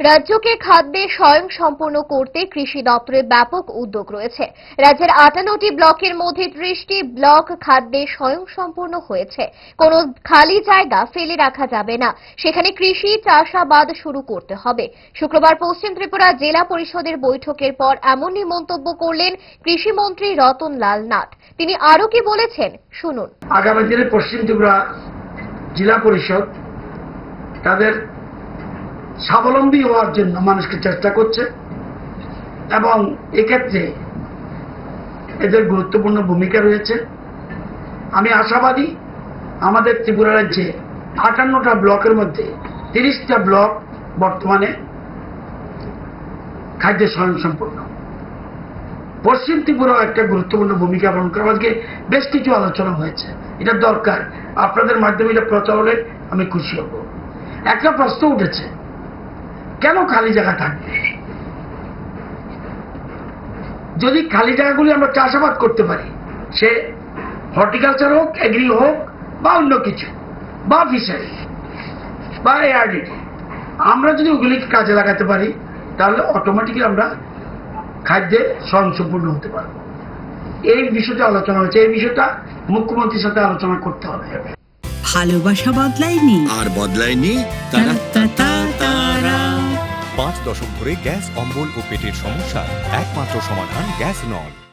রাজ্যকে খাদ্যে স্বয়ং সম্পূর্ণ করতে কৃষি দপ্তরের ব্যাপক উদ্যোগ রয়েছে। রাজ্যের আটান্নটি ব্লকের মধ্যে ত্রিশটি ব্লক খাদ্যে স্বয়ং সম্পূর্ণ হয়েছে। কোনো খালি জায়গা ফেলে রাখা যাবে না। সেখানে কৃষি, চাষাবাদ শুরু করতে হবে। শুক্রবার পশ্চিম ত্রিপুরা জেলা পরিষদের বৈঠকের পর এমনই মন্তব্য করলেন কৃষিমন্ত্রী রতন লাল নাথ। তিনি আরও কি বলেছেন, শুনুন। আগামী দিনে পশ্চিম ত্রিপুরা জেলা পরিষদ তাদের স্বাবলম্বী হওয়ার জন্য মানুষকে চেষ্টা করছে। এবং এক্ষেত্রে এদের গুরুত্বপূর্ণ ভূমিকা রয়েছে। আমি আশাবাদী আমাদের ত্রিপুরা রাজ্যে আটান্নটা ব্লকের মধ্যে তিরিশটা ব্লক বর্তমানে খাদ্য স্বয়ংসম্পূর্ণ পশ্চিম ত্রিপুরাও একটা গুরুত্বপূর্ণ ভূমিকা পালন করে। আজকে বেশ কিছু আলোচনা হয়েছে। এটা দরকার। আপনাদের মাধ্যমে এটা প্রচার হলে আমি খুশি হব। একটা প্রশ্ন উঠেছে। কেন খালি জায়গা থাকবে? যদি খালি জায়গাগুলি আমরা চাষাবাদ করতে পারি সে হর্টিকালচার হোক এগ্রি হোক বা অন্য কিছু বা ফিশারি বা এআরডিটি আমরা যদি ওগুলিকে কাজে লাগাতে পারি তাহলে অটোমেটিক্যালি আমরা খাদ্যে স্বয়ংসম্পূর্ণ হতে পারব। এই বিষয়টা আলোচনা হয়েছে। এই বিষয়টা মুখ্যমন্ত্রীর সাথে আলোচনা করতে হবে। ভালোবাসা বদলায়নি। আর বদলায়নি তারা। দশক ধরে গ্যাস অম্বল ও পেটের সমস্যার একমাত্র সমাধান গ্যাস নল।